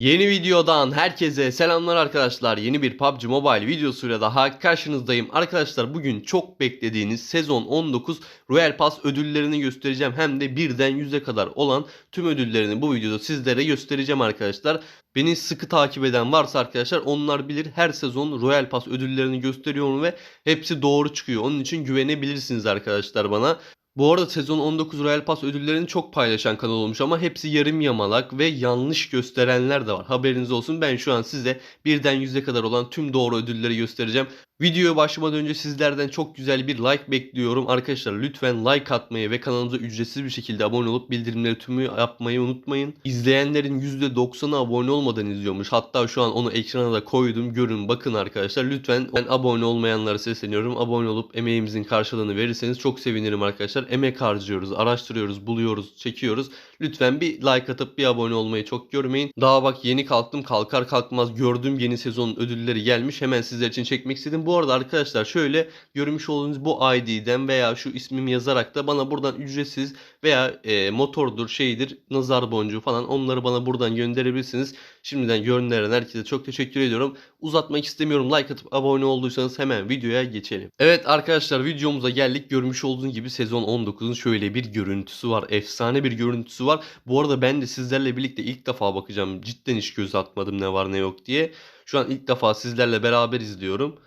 Yeni videodan herkese selamlar arkadaşlar. Yeni bir PUBG Mobile videosuyla daha karşınızdayım. Arkadaşlar bugün çok beklediğiniz sezon 19 Royal Pass ödüllerini göstereceğim. Hem de birden 100'e kadar olan tüm ödüllerini bu videoda sizlere göstereceğim arkadaşlar. Beni sıkı takip eden varsa arkadaşlar onlar bilir her sezon Royal Pass ödüllerini gösteriyorum ve hepsi doğru çıkıyor. Onun için güvenebilirsiniz arkadaşlar bana. Bu arada sezon 19 Royal Pass ödüllerini çok paylaşan kanal olmuş ama hepsi yarım yamalak ve yanlış gösterenler de var. Haberiniz olsun ben şu an size birden 100'e kadar olan tüm doğru ödülleri göstereceğim. Videoya başlamadan önce sizlerden çok güzel bir like bekliyorum. Arkadaşlar lütfen like atmayı ve kanalımıza ücretsiz bir şekilde abone olup bildirimleri tümü yapmayı unutmayın. İzleyenlerin %90'ı abone olmadan izliyormuş. Hatta şu an onu ekrana da koydum. Görün bakın arkadaşlar. Lütfen ben abone olmayanlara sesleniyorum. Abone olup emeğimizin karşılığını verirseniz çok sevinirim arkadaşlar. Emek harcıyoruz, araştırıyoruz, buluyoruz, çekiyoruz. Lütfen bir like atıp bir abone olmayı çok görmeyin. Daha bak yeni kalktım kalkar kalkmaz gördüğüm yeni sezonun ödülleri gelmiş. Hemen sizler için çekmek istedim. Bu arada arkadaşlar şöyle görmüş olduğunuz bu ID'den veya şu ismimi yazarak da bana buradan ücretsiz veya e, motordur şeydir nazar boncuğu falan onları bana buradan gönderebilirsiniz. Şimdiden gönderen herkese çok teşekkür ediyorum. Uzatmak istemiyorum. Like atıp abone olduysanız hemen videoya geçelim. Evet arkadaşlar videomuza geldik. Görmüş olduğunuz gibi sezon 19'un şöyle bir görüntüsü var. Efsane bir görüntüsü var. Bu arada ben de sizlerle birlikte ilk defa bakacağım. Cidden hiç göz atmadım ne var ne yok diye. Şu an ilk defa sizlerle beraber izliyorum.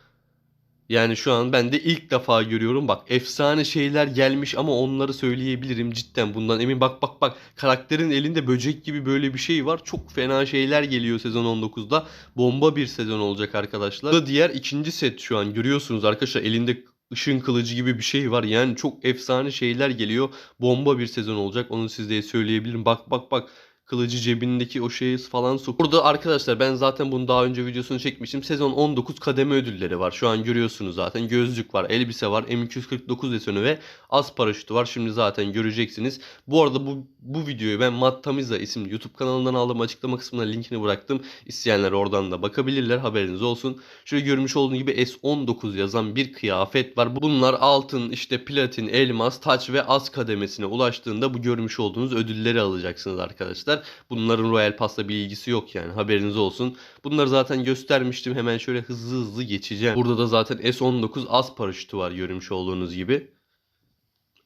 Yani şu an ben de ilk defa görüyorum. Bak efsane şeyler gelmiş ama onları söyleyebilirim cidden bundan emin. Bak bak bak karakterin elinde böcek gibi böyle bir şey var. Çok fena şeyler geliyor sezon 19'da. Bomba bir sezon olacak arkadaşlar. Bu da diğer ikinci set şu an görüyorsunuz arkadaşlar elinde ışın kılıcı gibi bir şey var. Yani çok efsane şeyler geliyor. Bomba bir sezon olacak. Onu size söyleyebilirim. Bak bak bak kılıcı cebindeki o şeyi falan sok. Burada arkadaşlar ben zaten bunu daha önce videosunu çekmiştim. Sezon 19 kademe ödülleri var. Şu an görüyorsunuz zaten. Gözlük var, elbise var, M249 deseni ve az paraşütü var. Şimdi zaten göreceksiniz. Bu arada bu bu videoyu ben Matt Tamiza isimli YouTube kanalından aldım. Açıklama kısmına linkini bıraktım. İsteyenler oradan da bakabilirler. Haberiniz olsun. Şöyle görmüş olduğunuz gibi S19 yazan bir kıyafet var. Bunlar altın, işte platin, elmas, taç ve az kademesine ulaştığında bu görmüş olduğunuz ödülleri alacaksınız arkadaşlar. Bunların Royal Pass'la bir ilgisi yok yani haberiniz olsun. Bunları zaten göstermiştim. Hemen şöyle hızlı hızlı geçeceğim. Burada da zaten S19 az paraşütü var görmüş olduğunuz gibi.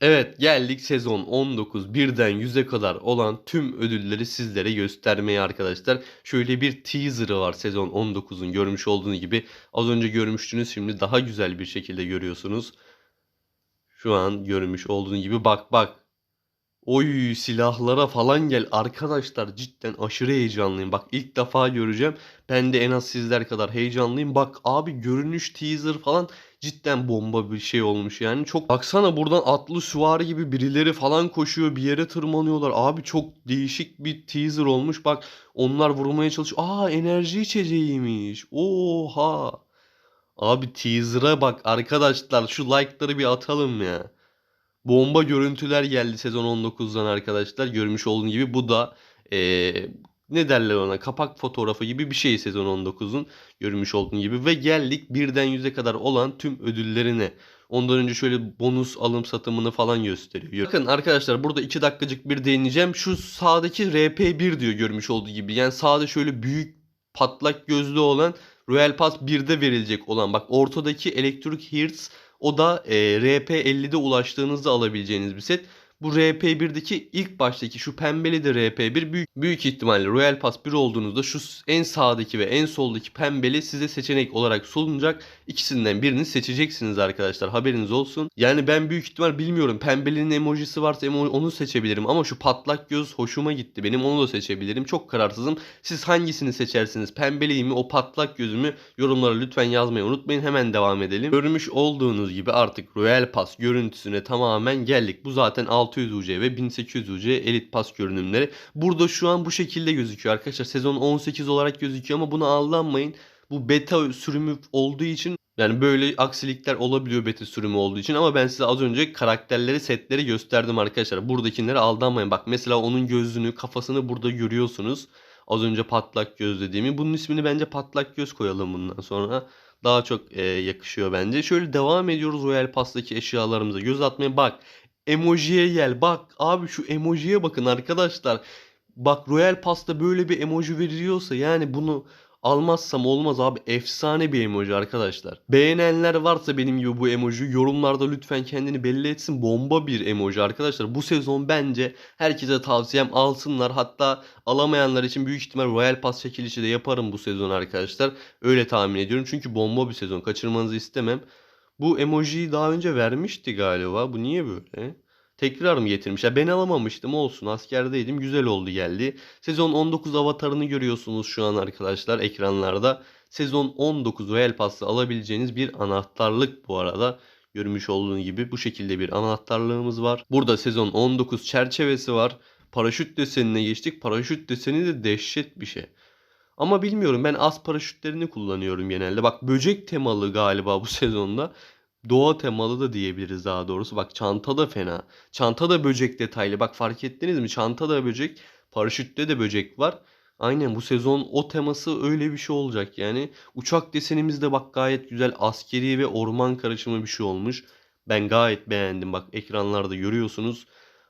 Evet geldik sezon 19 birden 100'e kadar olan tüm ödülleri sizlere göstermeye arkadaşlar. Şöyle bir teaser'ı var sezon 19'un görmüş olduğunuz gibi. Az önce görmüştünüz şimdi daha güzel bir şekilde görüyorsunuz. Şu an görmüş olduğunuz gibi bak bak. Oy silahlara falan gel arkadaşlar cidden aşırı heyecanlıyım. Bak ilk defa göreceğim. Ben de en az sizler kadar heyecanlıyım. Bak abi görünüş teaser falan cidden bomba bir şey olmuş yani. Çok baksana buradan atlı süvari gibi birileri falan koşuyor bir yere tırmanıyorlar. Abi çok değişik bir teaser olmuş. Bak onlar vurmaya çalışıyor. Aa enerji içeceğiymiş. Oha. Abi teaser'a bak arkadaşlar şu like'ları bir atalım ya. Bomba görüntüler geldi sezon 19'dan arkadaşlar. Görmüş olduğunuz gibi bu da eee, ne derler ona kapak fotoğrafı gibi bir şey sezon 19'un görmüş olduğunuz gibi. Ve geldik birden 100'e kadar olan tüm ödüllerine. Ondan önce şöyle bonus alım satımını falan gösteriyor. Bakın arkadaşlar burada 2 dakikacık bir değineceğim. Şu sağdaki RP1 diyor görmüş olduğu gibi. Yani sağda şöyle büyük patlak gözlü olan Royal Pass 1'de verilecek olan. Bak ortadaki Electric Hearts o da e, RP50'de ulaştığınızda alabileceğiniz bir set. Bu RP1'deki ilk baştaki şu pembeli de RP1 büyük, büyük ihtimalle Royal Pass 1 olduğunuzda şu en sağdaki ve en soldaki pembeli size seçenek olarak sunulacak. İkisinden birini seçeceksiniz arkadaşlar haberiniz olsun. Yani ben büyük ihtimal bilmiyorum pembelinin emojisi varsa emo- onu seçebilirim ama şu patlak göz hoşuma gitti benim onu da seçebilirim. Çok kararsızım. Siz hangisini seçersiniz? Pembeliği mi o patlak gözümü yorumlara lütfen yazmayı unutmayın. Hemen devam edelim. Görmüş olduğunuz gibi artık Royal Pass görüntüsüne tamamen geldik. Bu zaten 600 UC ve 1800 UC Elite Pass görünümleri. Burada şu an bu şekilde gözüküyor arkadaşlar. Sezon 18 olarak gözüküyor ama buna aldanmayın. Bu beta sürümü olduğu için yani böyle aksilikler olabiliyor beta sürümü olduğu için ama ben size az önce karakterleri, setleri gösterdim arkadaşlar. Buradakileri aldanmayın. Bak mesela onun gözünü, kafasını burada görüyorsunuz. Az önce patlak göz dediğimi. Bunun ismini bence patlak göz koyalım bundan sonra. Daha çok e, yakışıyor bence. Şöyle devam ediyoruz Royal Pass'taki eşyalarımıza. Göz atmaya bak. Emojiye gel. Bak abi şu emojiye bakın arkadaşlar. bak Royal Pass'ta böyle bir emoji veriliyorsa yani bunu almazsam olmaz abi. Efsane bir emoji arkadaşlar. Beğenenler varsa benim gibi bu emoji yorumlarda lütfen kendini belli etsin. Bomba bir emoji arkadaşlar. Bu sezon bence herkese tavsiyem alsınlar. Hatta alamayanlar için büyük ihtimal Royal Pass çekilişi de yaparım bu sezon arkadaşlar. Öyle tahmin ediyorum. Çünkü bomba bir sezon. Kaçırmanızı istemem. Bu emojiyi daha önce vermişti galiba. Bu niye böyle? Tekrar mı getirmişler? Ben alamamıştım olsun askerdeydim güzel oldu geldi. Sezon 19 avatarını görüyorsunuz şu an arkadaşlar ekranlarda. Sezon 19 Royal Pass'ı alabileceğiniz bir anahtarlık bu arada. Görmüş olduğunuz gibi bu şekilde bir anahtarlığımız var. Burada sezon 19 çerçevesi var. Paraşüt desenine geçtik. Paraşüt deseni de dehşet bir şey. Ama bilmiyorum ben az paraşütlerini kullanıyorum genelde. Bak böcek temalı galiba bu sezonda. Doğa temalı da diyebiliriz daha doğrusu. Bak çanta da fena. Çanta da böcek detaylı. Bak fark ettiniz mi? Çanta da böcek. Paraşütte de böcek var. Aynen bu sezon o teması öyle bir şey olacak yani. Uçak desenimiz de bak gayet güzel askeri ve orman karışımı bir şey olmuş. Ben gayet beğendim. Bak ekranlarda görüyorsunuz.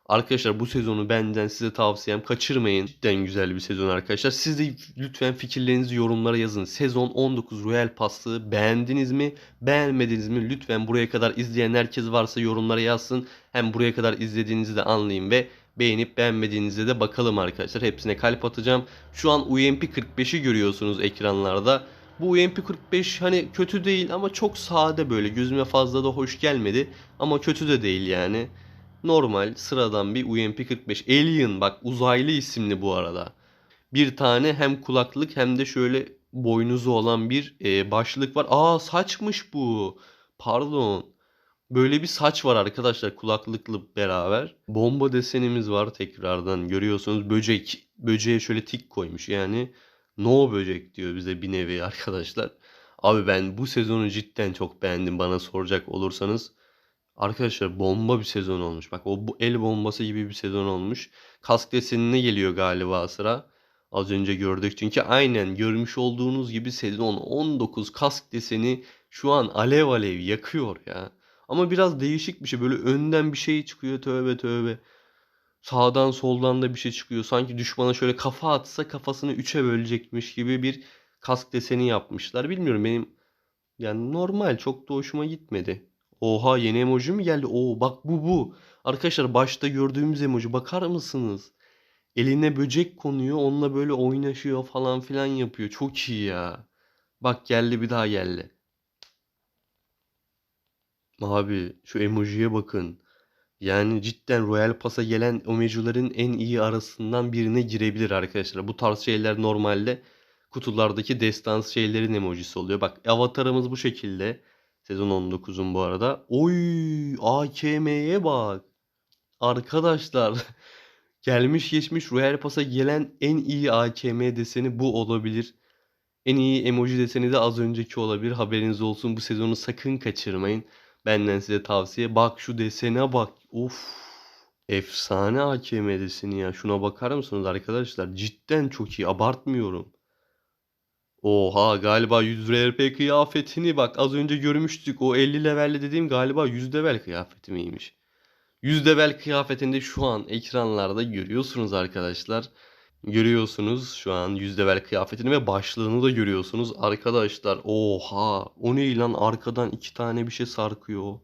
Arkadaşlar bu sezonu benden size tavsiyem kaçırmayın. Cidden güzel bir sezon arkadaşlar. Siz de lütfen fikirlerinizi yorumlara yazın. Sezon 19 Royal Pass'ı beğendiniz mi? Beğenmediniz mi? Lütfen buraya kadar izleyen herkes varsa yorumlara yazsın. Hem buraya kadar izlediğinizi de anlayayım ve beğenip beğenmediğinizde de bakalım arkadaşlar. Hepsine kalp atacağım. Şu an UMP 45'i görüyorsunuz ekranlarda. Bu UMP 45 hani kötü değil ama çok sade böyle. Gözüme fazla da hoş gelmedi. Ama kötü de değil yani. Normal sıradan bir UMP 45. Alien bak uzaylı isimli bu arada. Bir tane hem kulaklık hem de şöyle boynuzu olan bir e, başlık var. Aa saçmış bu. Pardon. Böyle bir saç var arkadaşlar kulaklıklı beraber. Bomba desenimiz var tekrardan görüyorsunuz. Böcek. Böceğe şöyle tik koymuş. Yani no böcek diyor bize bir nevi arkadaşlar. Abi ben bu sezonu cidden çok beğendim bana soracak olursanız. Arkadaşlar bomba bir sezon olmuş. Bak o bu el bombası gibi bir sezon olmuş. Kask desenine geliyor galiba sıra. Az önce gördük. Çünkü aynen görmüş olduğunuz gibi sezon 19 kask deseni şu an alev alev yakıyor ya. Ama biraz değişik bir şey. Böyle önden bir şey çıkıyor tövbe tövbe. Sağdan soldan da bir şey çıkıyor. Sanki düşmana şöyle kafa atsa kafasını üçe bölecekmiş gibi bir kask deseni yapmışlar. Bilmiyorum benim yani normal çok da hoşuma gitmedi. Oha yeni emoji mi geldi? Oo bak bu bu. Arkadaşlar başta gördüğümüz emoji bakar mısınız? Eline böcek konuyor onunla böyle oynaşıyor falan filan yapıyor. Çok iyi ya. Bak geldi bir daha geldi. Abi şu emojiye bakın. Yani cidden Royal Pass'a gelen emojilerin en iyi arasından birine girebilir arkadaşlar. Bu tarz şeyler normalde kutulardaki destans şeylerin emojisi oluyor. Bak avatarımız bu şekilde. Sezon 19'un bu arada. Oy AKM'ye bak. Arkadaşlar gelmiş geçmiş Royal Pass'a gelen en iyi AKM deseni bu olabilir. En iyi emoji deseni de az önceki olabilir. Haberiniz olsun bu sezonu sakın kaçırmayın. Benden size tavsiye. Bak şu desene bak. Of. Efsane AKM deseni ya. Şuna bakar mısınız arkadaşlar? Cidden çok iyi. Abartmıyorum. Oha galiba 100 RP kıyafetini bak az önce görmüştük. O 50 levelde dediğim galiba 100 level kıyafeti miymiş? 100 level kıyafetinde şu an ekranlarda görüyorsunuz arkadaşlar. Görüyorsunuz şu an 100 level kıyafetini ve başlığını da görüyorsunuz arkadaşlar. Oha o ne lan arkadan iki tane bir şey sarkıyor.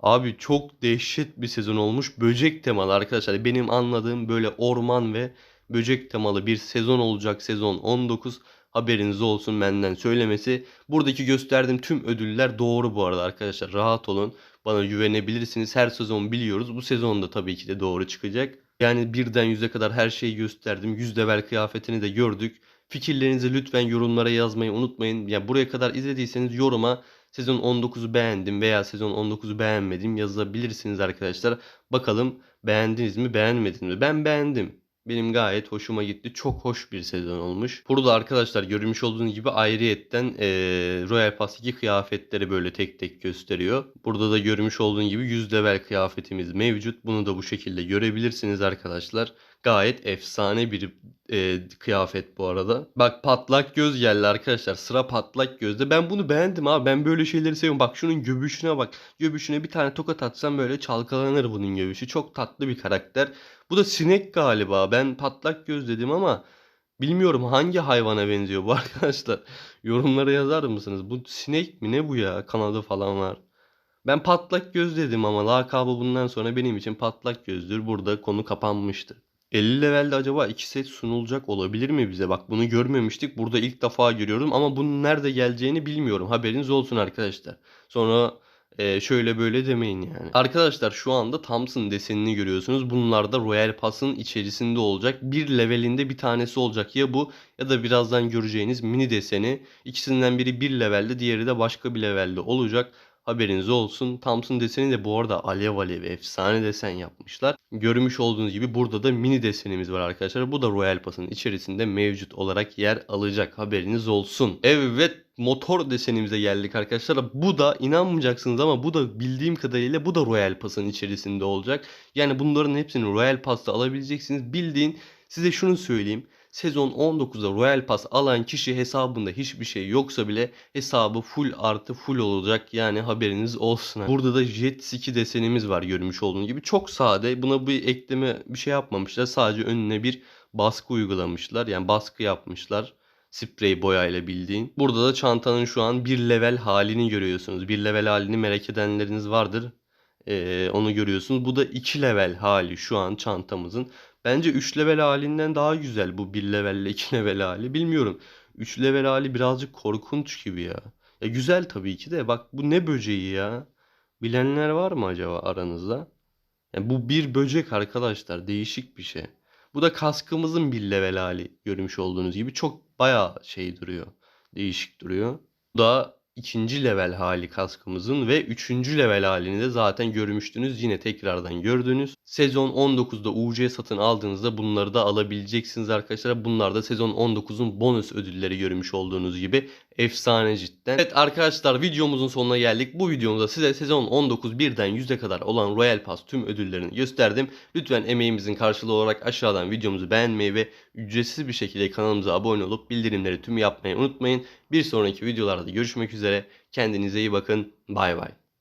Abi çok dehşet bir sezon olmuş. Böcek temalı arkadaşlar. Benim anladığım böyle orman ve böcek temalı bir sezon olacak sezon 19. Haberiniz olsun benden söylemesi. Buradaki gösterdiğim tüm ödüller doğru bu arada arkadaşlar. Rahat olun. Bana güvenebilirsiniz. Her sezon biliyoruz. Bu sezon da tabii ki de doğru çıkacak. Yani birden yüze kadar her şeyi gösterdim. Yüz level kıyafetini de gördük. Fikirlerinizi lütfen yorumlara yazmayı unutmayın. Ya yani buraya kadar izlediyseniz yoruma sezon 19'u beğendim veya sezon 19'u beğenmedim yazabilirsiniz arkadaşlar. Bakalım beğendiniz mi beğenmediniz mi? Ben beğendim. Benim gayet hoşuma gitti. Çok hoş bir sezon olmuş. Burada arkadaşlar görmüş olduğunuz gibi ayrıyetten e, Royal Pass 2 kıyafetleri böyle tek tek gösteriyor. Burada da görmüş olduğunuz gibi 100 level kıyafetimiz mevcut. Bunu da bu şekilde görebilirsiniz arkadaşlar. Gayet efsane bir e, kıyafet bu arada. Bak patlak göz geldi arkadaşlar. Sıra patlak gözde. Ben bunu beğendim abi. Ben böyle şeyleri seviyorum. Bak şunun göbüşüne bak. Göbüşüne bir tane tokat atsam böyle çalkalanır bunun göbüşü. Çok tatlı bir karakter. Bu da sinek galiba. Ben patlak göz dedim ama bilmiyorum hangi hayvana benziyor bu arkadaşlar. Yorumlara yazar mısınız? Bu sinek mi ne bu ya? Kanadı falan var. Ben patlak göz dedim ama lakabı bundan sonra benim için patlak gözdür. Burada konu kapanmıştır. 50 levelde acaba 2 set sunulacak olabilir mi bize? Bak bunu görmemiştik. Burada ilk defa görüyorum ama bunun nerede geleceğini bilmiyorum. Haberiniz olsun arkadaşlar. Sonra e, şöyle böyle demeyin yani. Arkadaşlar şu anda Thompson desenini görüyorsunuz. Bunlar da Royal Pass'ın içerisinde olacak. Bir levelinde bir tanesi olacak. Ya bu ya da birazdan göreceğiniz mini deseni. İkisinden biri bir levelde diğeri de başka bir levelde olacak. Haberiniz olsun. Thompson deseni de bu arada alev alev efsane desen yapmışlar. Görmüş olduğunuz gibi burada da mini desenimiz var arkadaşlar. Bu da Royal Pass'ın içerisinde mevcut olarak yer alacak. Haberiniz olsun. Evet motor desenimize geldik arkadaşlar. Bu da inanmayacaksınız ama bu da bildiğim kadarıyla bu da Royal Pass'ın içerisinde olacak. Yani bunların hepsini Royal Pass'ta alabileceksiniz. Bildiğin size şunu söyleyeyim. Sezon 19'da Royal Pass alan kişi hesabında hiçbir şey yoksa bile hesabı full artı full olacak. Yani haberiniz olsun. Burada da Jet Ski desenimiz var görmüş olduğunuz gibi. Çok sade. Buna bir ekleme bir şey yapmamışlar. Sadece önüne bir baskı uygulamışlar. Yani baskı yapmışlar. Sprey boyayla bildiğin. Burada da çantanın şu an bir level halini görüyorsunuz. Bir level halini merak edenleriniz vardır. Ee, onu görüyorsunuz. Bu da 2 level hali şu an çantamızın. Bence 3 level halinden daha güzel bu 1 level ile 2 level hali. Bilmiyorum. 3 level hali birazcık korkunç gibi ya. Ya güzel tabii ki de. Bak bu ne böceği ya? Bilenler var mı acaba aranızda? Yani bu bir böcek arkadaşlar. Değişik bir şey. Bu da kaskımızın bir level hali görmüş olduğunuz gibi. Çok bayağı şey duruyor. Değişik duruyor. Bu da ikinci level hali kaskımızın ve üçüncü level halini de zaten görmüştünüz. Yine tekrardan gördünüz. Sezon 19'da UC satın aldığınızda bunları da alabileceksiniz arkadaşlar. Bunlar da sezon 19'un bonus ödülleri görmüş olduğunuz gibi. Efsane cidden. Evet arkadaşlar videomuzun sonuna geldik. Bu videomuzda size sezon 19 birden 100'e kadar olan Royal Pass tüm ödüllerini gösterdim. Lütfen emeğimizin karşılığı olarak aşağıdan videomuzu beğenmeyi ve ücretsiz bir şekilde kanalımıza abone olup bildirimleri tüm yapmayı unutmayın. Bir sonraki videolarda görüşmek üzere. Kendinize iyi bakın. Bay bay.